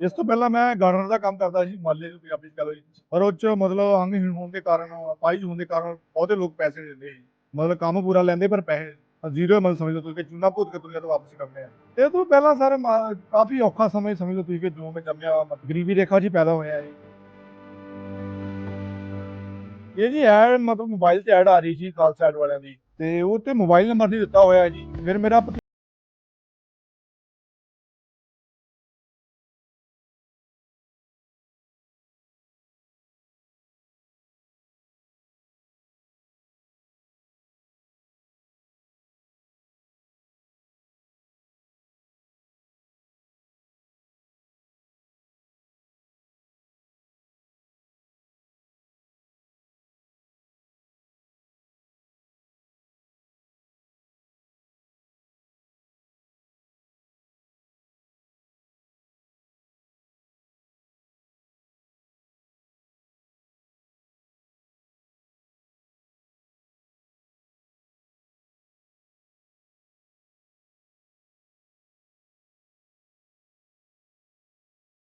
ਇਸ ਤੋਂ ਪਹਿਲਾਂ ਮੈਂ ਗਾਰਡਨਰ ਦਾ ਕੰਮ ਕਰਦਾ ਸੀ ਮਾਲੇ ਨੂੰ ਪੰਜਾਬੀ ਕਹੋ। ਜੀ ਪਰ ਉਹ ਚ ਮਤਲਬ ਅੰਗਹੀਣ ਹੋਣ ਦੇ ਕਾਰਨ, ਪਾਈ ਹੋਣ ਦੇ ਕਾਰਨ ਬਹੁਤੇ ਲੋਕ ਪੈਸੇ ਨਹੀਂ ਦਿੰਦੇ ਸੀ। ਮਤਲਬ ਕੰਮ ਪੂਰਾ ਲੈਂਦੇ ਪਰ ਪੈਸੇ ਜ਼ੀਰੋ ਮਤਲਬ ਸਮਝ ਤੁਸੀਂ ਕਿ ਚੂਨਾ ਭੂਤ ਕੇ ਦੁਨੀਆ ਵਾਪਸ ਕਰਨੇ ਆ। ਇਹ ਤੋਂ ਪਹਿਲਾਂ ਸਰ ਕਾਫੀ ਔਖਾ ਸਮੇਂ ਸਮਝ ਲਓ ਤੁਸੀਂ ਕਿ ਜੋ ਮੈਂ ਜੰਮਿਆ ਗਰੀਬੀ ਰੇਖਾ 'ਚ ਪੈਦਾ ਹੋਇਆ ਜੀ ਇਹ ਜੀ ਐਡ, ਮਤਲਬ ਮੋਬਾਈਲ ਤੇ ਐਡ ਆ ਰਹੀ ਸੀ, ਖਾਲਸਾ ਐਡ ਵਾਲਿਆਂ ਦੀ। ਤੇ ਉਹ ਤੇ ਮੋਬਾਈਲ ਨੰਬਰ ਨਹੀਂ ਦਿੱਤਾ ਹੋਇਆ ਜੀ। ਫਿਰ ਮੇਰਾ